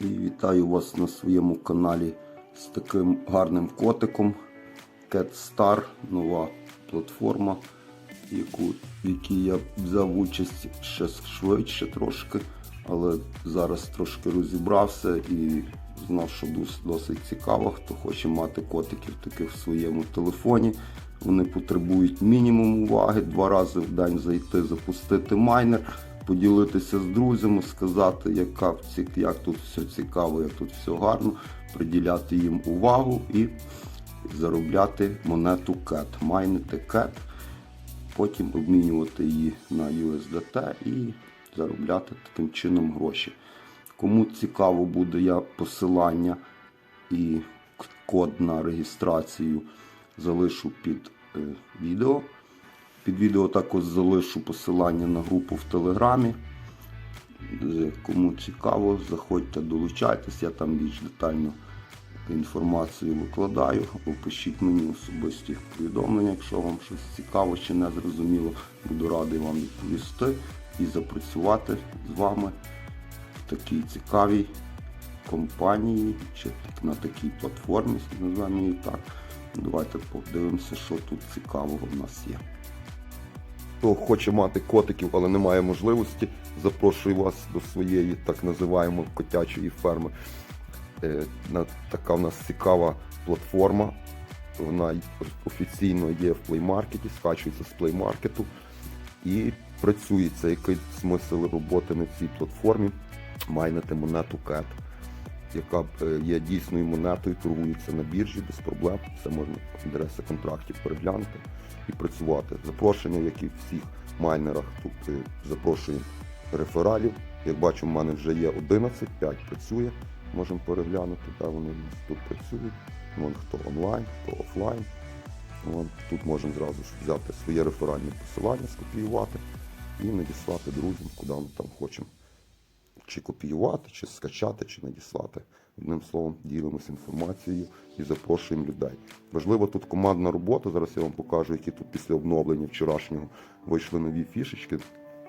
І вітаю вас на своєму каналі з таким гарним котиком. CatStar, нова платформа, яку, в якій я взяв участь ще швидше трошки, але зараз трошки розібрався і знав, що досить цікаво, хто хоче мати котиків таких в своєму телефоні. Вони потребують мінімум уваги, два рази в день зайти, запустити майнер, поділитися з друзями, сказати, яка, як тут все цікаво, як тут все гарно, приділяти їм увагу і заробляти монету CAT, майнити CAT, потім обмінювати її на USDT і заробляти таким чином гроші. Кому цікаво буде, я посилання і код на реєстрацію залишу під е, відео. Під відео також залишу посилання на групу в Телеграмі. Е, Кому цікаво, заходьте, долучайтесь, я там більш детально інформацію викладаю. Або пишіть мені особисті повідомлення, якщо вам щось цікаво чи не зрозуміло. Буду радий вам відповісти і запрацювати з вами в такій цікавій компанії чи на такій платформі, називаємо її так. Давайте подивимося, що тут цікавого в нас є. Хто хоче мати котиків, але не має можливості, запрошую вас до своєї так називаємо котячої ферми. Е, Така в нас цікава платформа. Вона офіційно є в Play Market, скачується з Play Market і працюється. Який смисл роботи на цій платформі? Майнити монету CAT, яка е, є дійсною монетою, торгується на біржі без проблем. Це можна інтереси контрактів переглянути і працювати. Запрошення, як і в всіх майнерах, тут е, запрошуємо рефералів. Як бачимо, в мене вже є 11, 5 працює. Можемо переглянути, де вони тут працюють. Вон хто онлайн, хто офлайн. Вон, тут можемо зразу ж взяти своє реферальне посилання, скопіювати і надіслати друзям, куди ми там хочемо. Чи копіювати, чи скачати, чи надіслати. Одним словом, ділимося інформацією і запрошуємо людей. Важливо тут командна робота. Зараз я вам покажу, які тут після обновлення вчорашнього вийшли нові фішечки.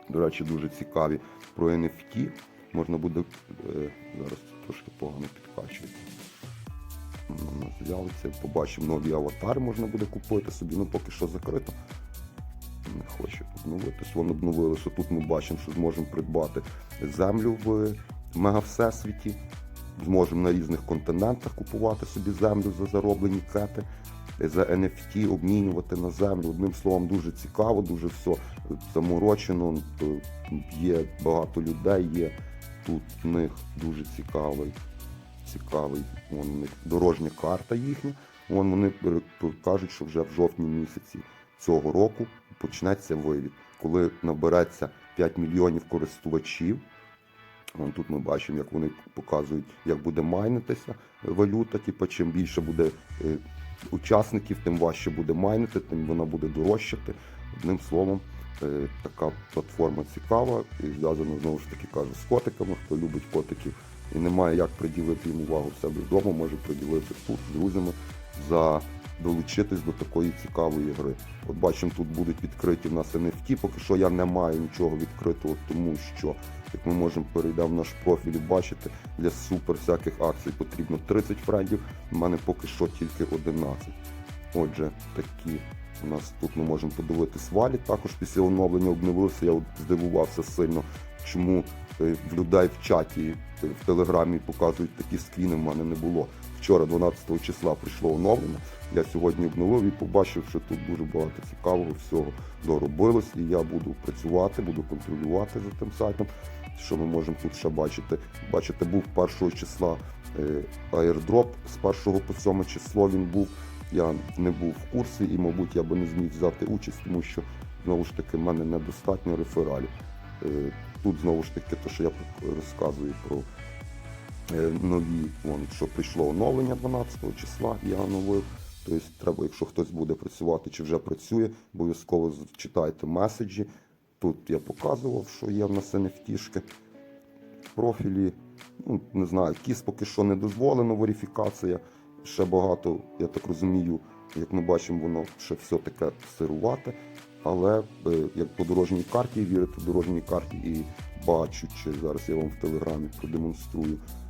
До речі, дуже цікаві про NFT. Можна буде е, зараз трошки погано підкачувати. З'явиться, побачимо нові аватари, можна буде купити собі, ну поки що закрито. Не хоче обновитись. Вони обновили, що тут ми бачимо, що зможемо придбати землю в мега всесвіті. Зможемо на різних континентах купувати собі землю за зароблені кети, за NFT обмінювати на землю. Одним словом, дуже цікаво, дуже все заморочено. Є багато людей, є тут в них дуже цікавий, цікавий вон, у них дорожня карта їхня. Вон вони е, кажуть, що вже в жовтні місяці цього року почнеться вивід, коли набереться 5 мільйонів користувачів. Вон тут ми бачимо, як вони показують, як буде майнитися валюта. Типу, чим більше буде е, учасників, тим важче буде майнити, тим вона буде дорожчати. Одним словом, е, така платформа цікава і зв'язана знову ж таки кажу з котиками. Хто любить котиків і не має як приділити їм увагу в себе вдома, може приділити тут з друзями за долучитись до такої цікавої гри. От бачимо, тут будуть відкриті в нас NFT. Поки що я не маю нічого відкритого, тому що як ми можемо перейдемо в наш профіль і бачити, для супер всяких акцій потрібно 30 френдів. У мене поки що тільки 11. Отже, такі у нас тут ми можемо подивитись валі. Також після оновлення обновилися. Я здивувався сильно, чому е, в людей в чаті е, в телеграмі показують такі скріни. В мене не було. Вчора, 12 числа, прийшло оновлення. Я сьогодні обновив і побачив, що тут дуже багато цікавого всього доробилось, і я буду працювати, буду контролювати за тим сайтом. Що ми можемо тут ще бачити? Бачите, був 1 числа аірдроп з 1 по 7 число він був. Я не був в курсі і, мабуть, я би не зміг взяти участь, тому що знову ж таки в мене недостатньо рефералів. Е, Тут знову ж таки, те, що я розказую про нові, вон, що прийшло оновлення 12 числа, я оновив. Тобто треба, якщо хтось буде працювати чи вже працює, обов'язково читайте меседжі. Тут я показував, що є в нас NFT-шки. Профілі, ну не знаю, кіс поки що не дозволено, верифікація. Ще багато, я так розумію, як ми бачимо, воно ще все таке сирувате. Але е, як по дорожній карті вірити дорожній карті і бачучи, зараз я вам в телеграмі продемонструю е,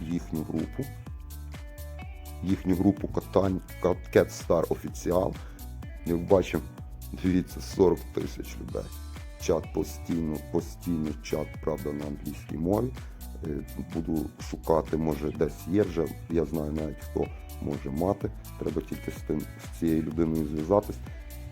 їхню групу. Їхню групу катань Cat Star Official. Як бачимо, дивіться, 40 тисяч людей. Чат постійно, постійно чат, правда, на англійській мові. Е, Буду шукати, може десь є вже. Я знаю навіть хто може мати. Треба тільки з тим з цією людиною зв'язатись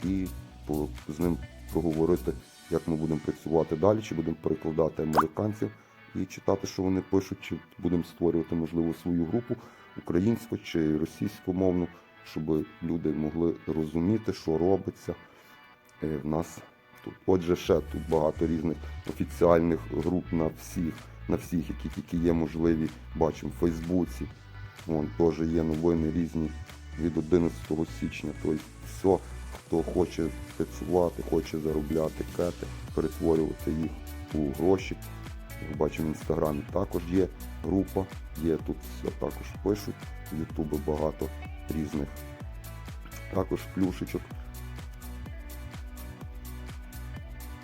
і по, з ним проговорити, як ми будемо працювати далі, чи будемо перекладати американців і читати, що вони пишуть, чи будемо створювати, можливо, свою групу українську чи російськомовну, щоб люди могли розуміти, що робиться е, в нас тут. Отже, ще тут багато різних офіціальних груп на всіх, на всіх, які тільки є можливі. Бачимо в Фейсбуці. Вон теж є новини різні від 11 січня. Тобто все, хто хоче працювати, хоче заробляти кети, перетворювати їх у гроші. Як бачимо, в інстаграмі також є група, є тут також пишуть. В Ютубі багато різних також плюшечок.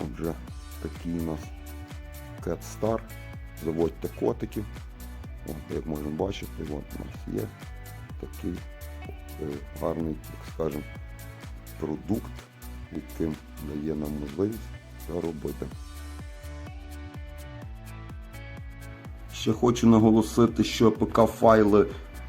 Отже, такий у нас Cat. Заводьте котиків. От, як можемо бачити, от у нас є такий е, гарний, так скажемо, продукт, яким дає нам можливість заробити. Ще хочу наголосити, що ПК-файли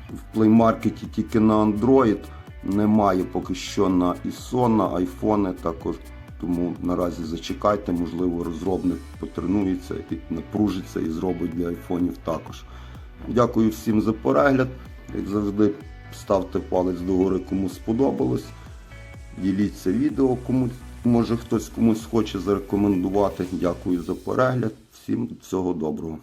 в Play Market тільки на Android. Немає поки що на ISO, на iPhone також. Тому наразі зачекайте, можливо, розробник потренується і напружиться і зробить для айфонів також. Дякую всім за перегляд. Як завжди, ставте палець догори, кому сподобалось. Діліться відео, комусь, може хтось комусь хоче зарекомендувати. Дякую за перегляд. Всім всього доброго.